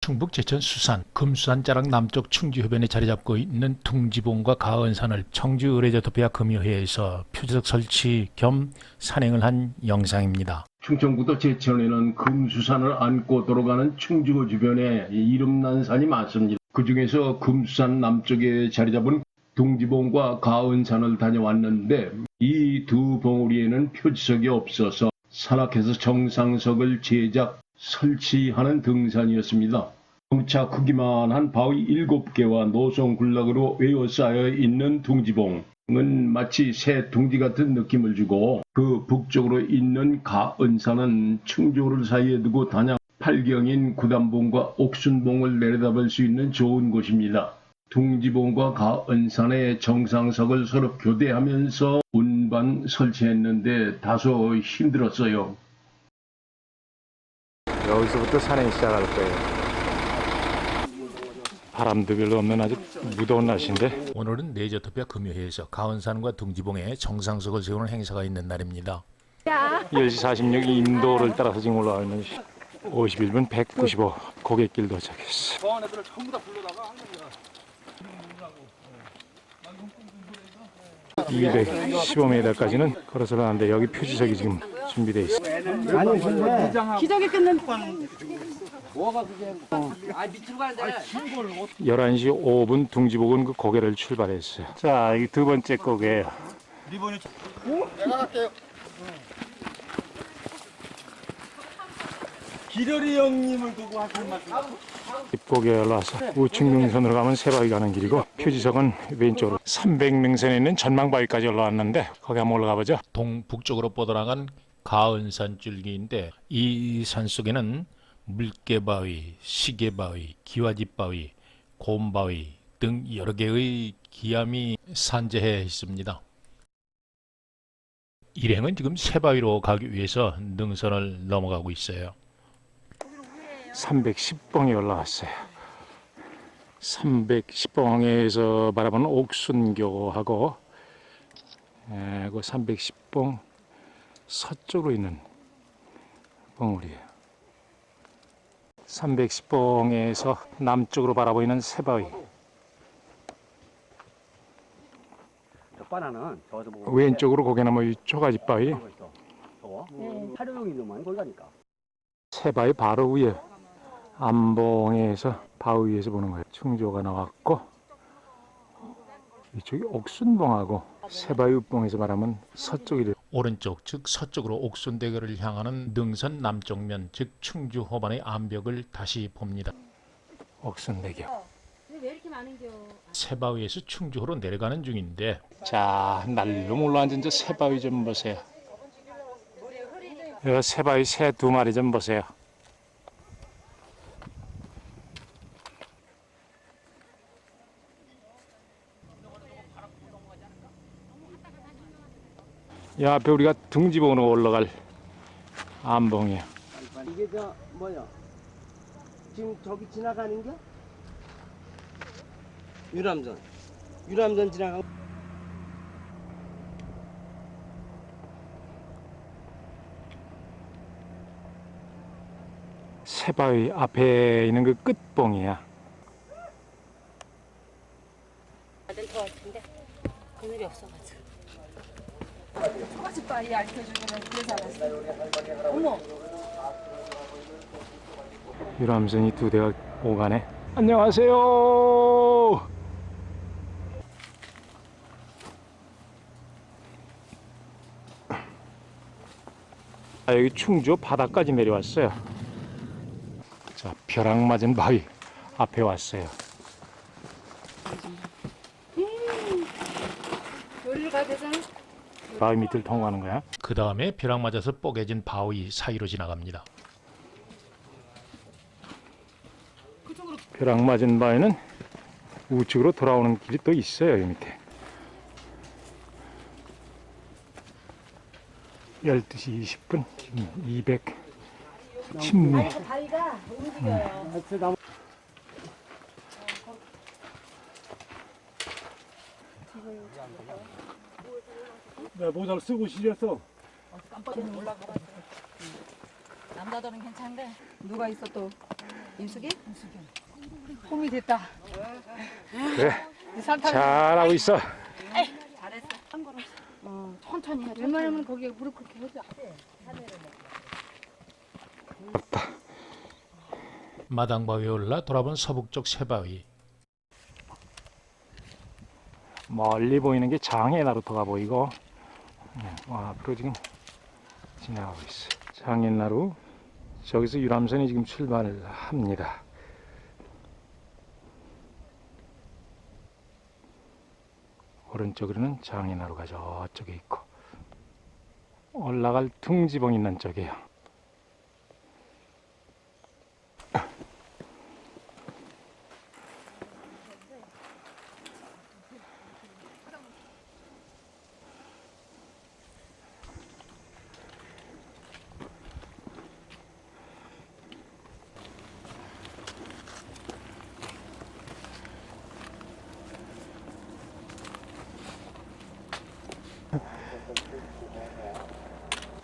충북 제천 수산, 금수산 자락 남쪽 충주 해변에 자리 잡고 있는 둥지봉과 가은산을 청주 의뢰저토피아 금요회에서 표지석 설치 겸 산행을 한 영상입니다. 충청북도 제천에는 금수산을 안고 돌아가는 충주호 주변에 이름난 산이 많습니다. 그 중에서 금수산 남쪽에 자리 잡은 둥지봉과 가은산을 다녀왔는데 이 두 봉우리에는 표지석이 없어서 산악회에서 정상석을 제작, 설치하는 등산이었습니다. 경차 크기만 한 바위 7개와 노송 군락으로 외워싸여 있는 둥지봉. 은 마치 새 둥지 같은 느낌을 주고 그 북쪽으로 있는 가은산은 충주를 사이에 두고 단양 팔경인 구담봉과 옥순봉을 내려다볼 수 있는 좋은 곳입니다. 둥지봉과 가은산의 정상석을 서로 교대하면서 운반 설치했는데 다소 힘들었어요. 여기서부터 산행 시작할 거예요. 바람도 별로 없는 아주 무더운 날씨인데 오늘은 내저토피아 금요회에서 가은산과 둥지봉에 정상석을 세우는 행사가 있는 날입니다. 10시 46분 인도를 따라서 지금 올라가 있는 51분 195 고객길 도착했어. 215m까지는 걸어서 가는데 여기 표지석이 지금 준비되어 있어. 기적이 끊는 11시 5분 둥지복은 그 고개를 출발했어요. 자, 이 두 번째 고개예요. 기러리 형님을 두고 하신 말씀. 입고개 올라와서 우측 능선으로 가면 세바위 가는 길이고 표지석은 왼쪽으로 300명선에 있는 전망바위까지 올라왔는데 거기 한번 올라가 보죠. 동북쪽으로 뻗어나간 가은산 줄기인데 이 산속에는 물개바위, 시계바위, 기와집바위, 곰바위 등 여러 개의 기암이 산재해 있습니다. 일행은 지금 세바위로 가기 위해서 능선을 넘어가고 있어요. 310봉에 올라왔어요. 310봉에서 바라보는 옥순교하고 에, 그 310봉 서쪽으로 있는 봉우리예요. 310봉에서 남쪽으로 바라보이는 바나는 저도 뭐 왼쪽으로 고개나무. 저거 거기 가니까. 세바위 바로 위에 암봉에서 바위 위에서 보는 거예요. 충조가 나왔고 이쪽이 옥순봉하고 세바위 up봉에서 말하면 서쪽이래요. 오른쪽 즉 서쪽으로 옥순대교를 향하는 능선 남쪽면 즉 충주 호반의 암벽을 다시 봅니다. 옥순대교. 왜 이렇게 많은겨? 세바위에서 충주호로 내려가는 중인데 자 날로 올라앉은 저 세바위 좀 보세요. 이 세바위 새 두 마리 좀 보세요. 이 앞에 우리가 둥지봉으로 올라갈 암봉이에요. 이게 저 뭐야? 지금 저기 지나가는 게? 유람선. 유람선 지나가. 세바위 앞에 있는 그 끝봉이야. 될것 같은데 그늘이 없어가지고. 초가집 바위 알려주면 그래서 알았어요. 어머, 유람선이 두 대가 오가네. 안녕하세요. 아, 여기 충주 바다까지 내려왔어요. 자, 벼락 맞은 바위 앞에 왔어요. 요리를 가야 되잖아. 바위 밑을 통과하는 거야. 그 다음에 벼락 맞아서 뽀개진 바위 사이로 지나갑니다. 벼락 맞은 바위는 우측으로 돌아오는 길이 또 있어요, 이 밑에. 12시 20분, 지금 200, 16. 그 바위가 움직여요. 내 모자를 쓰고 시렸어. 남자들은 괜찮은데 누가 있어 또? 임숙이? 홈이 됐다. 그래 잘하고 있어 어, 천천히 해. 웬만하면 거기에 무릎 꿇게 해줘. 마당 바위에 올라 돌아본 서북쪽 새바위. 멀리 보이는 게 장애 나루터가 보이고. 네, 와 앞으로 지금 지나가고 있어 장애 나루. 저기서 유람선이 지금 출발을 합니다. 오른쪽으로는 장애 나루가 저쪽에 있고 올라갈 둥지봉 있는 쪽이에요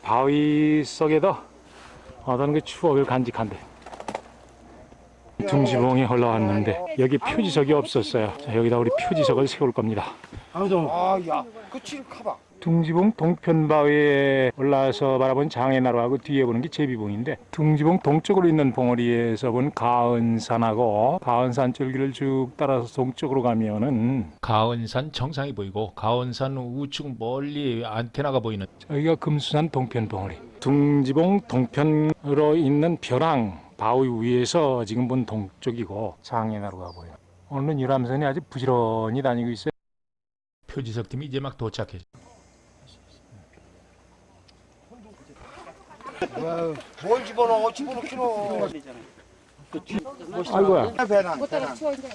바위 속에도 어떤 그 추억을 간직한대. 둥지봉에 올라왔는데 여기 표지석이 없었어요. 자, 여기다 우리 표지석을 세울 겁니다. 아야 그치 가봐 둥지봉 동편바위에 올라서 바라본 장애나루하고 뒤에 보는 게 제비봉인데 둥지봉 동쪽으로 있는 봉우리에서 본 가은산하고 가은산 줄기를 쭉 따라서 동쪽으로 가면은 가은산 정상이 보이고 가은산 우측 멀리 안테나가 보이는 여기가 금수산 동편 봉우리. 둥지봉 동편으로 있는 벼랑 바위 위에서 지금 본 동쪽이고 장애나루가 보여 오늘은 유람선이 아주 부지런히 다니고 있어요. 표지석 팀이 이제 막 도착해. 뭘 집어넣어 집어넣기로 아이고야 배낭 추워 이제.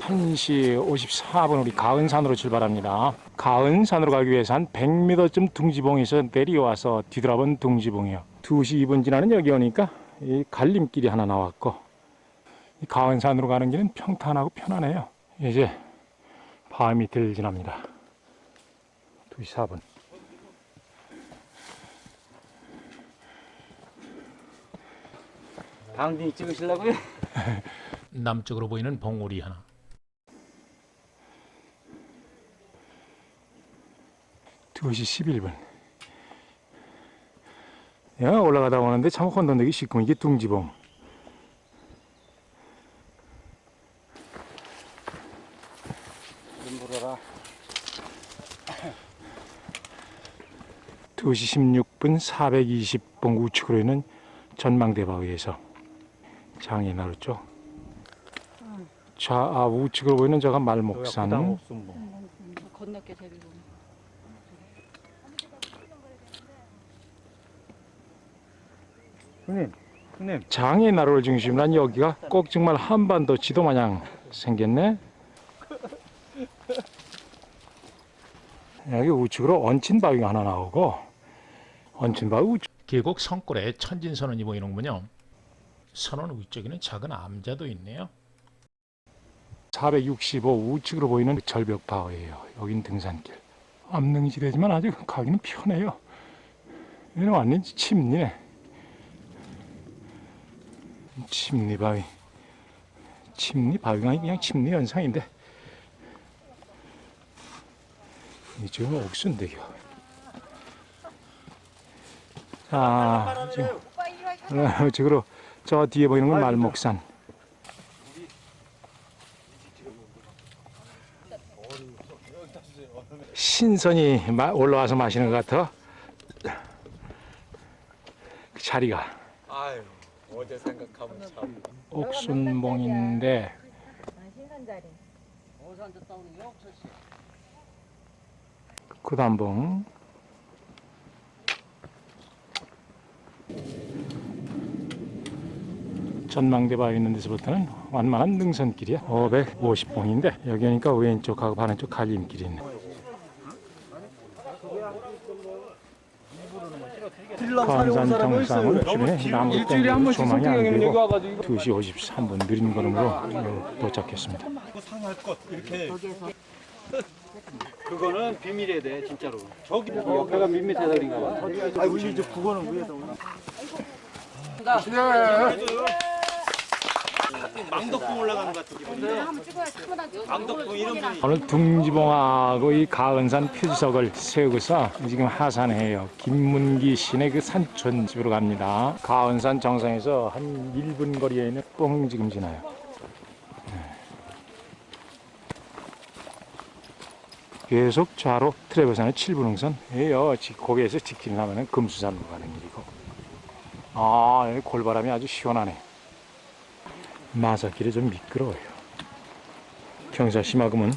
1시 54분 우리 가은산으로 출발합니다. 가은산으로 가기 위해서 한 100m쯤 둥지봉에서 내려와서 뒤돌아본 둥지봉이요. 2시 2분 지나는 여기 오니까 이 갈림길이 하나 나왔고 이 가은산으로 가는 길은 평탄하고 편하네요. 이제 밤이 들지납니다. 2시 4분. 방딩 찍으시려고요? 남쪽으로 보이는 봉우리 하나. 두시 11분. 내가 올라가다 오는데 참 혼돈되기 쉽고 이게 둥지봉. 좀 물어라 2시 16분 420번 우측으로 있는 전망대 바위에서 장애나루 쪽 좌, 우측으로 보이는 저가 말목산. 건너게 데리고. 형님 형님. 장애나루를 중심으로 한 여기가 꼭 정말 한반도 지도 마냥 생겼네. 여기 우측으로 얹힌 바위가 하나 나오고 얹힌 바위 우측. 계곡 성골에 천진선원이 보이는군요. 선원 위쪽에는 작은 암자도 있네요. 465 우측으로 보이는 절벽 바위예요. 여긴 등산길. 암릉지대지만 아주 가기는 편해요. 여기는 완전 침리네. 침리 바위. 침리 바위가 그냥 침리 현상인데. 이쪽은 옥순대교. 자, 지금 어, 저으로 저 뒤에 보이는 건 말목산. 신선이 마- 올라와서 마시는 것 같아. 그 자리가. 아유 어제 생각하면 참. 옥순봉인데. 구단봉 전망대 바위 있는 데서부터는 완만한 능선길이야. 550봉인데 여기 오니까 왼쪽하고 반대쪽 갈림길이 있네. 관산 정상은 주변에 나무 땡기고 조망이 안 되고 2시 53분 느린 걸음으로 어, 도착했습니다. 그거는 비밀해야 돼 진짜로. 저기 옆에가 밋밋해서 그런가 봐. 아이고 이제 그거는 위에다 망덕궁 올라가는 것 같은 기분인데. 한번 찍어야 카메라 찍어. 망덕궁 이런 분이 오늘 둥지봉하고 이 가은산 표지석을 세우고서 지금 하산해요. 김문기 시내 그 산촌 집으로 갑니다. 가은산 정상에서 한 1분 거리에 있는 뽕 지금 지나요. 네. 계속 좌로 트래버산의 7분 흥선이에요. 거기에서 직진을 하면 금수산으로 가는 길이고. 아, 여기 골바람이 아주 시원하네. 마사길이 좀 미끄러워요. 경사 심화금은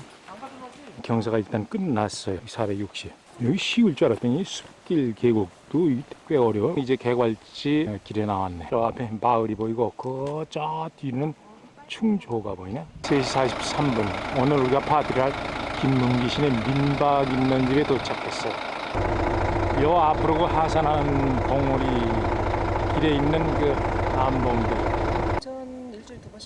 경사가 일단 끝났어요. 460. 여기 쉬울 줄 알았더니 숲길 계곡도 꽤 어려워. 이제 개괄지 길에 나왔네. 저 앞에 마을이 보이고 그 저 뒤는 충주호가 보이네. 3시 43분. 오늘 우리가 파티를 할 김문기 씨의 민박 있는 집에 도착했어요. 요 앞으로 그 하산하는 봉우리 길에 있는 그 암봉들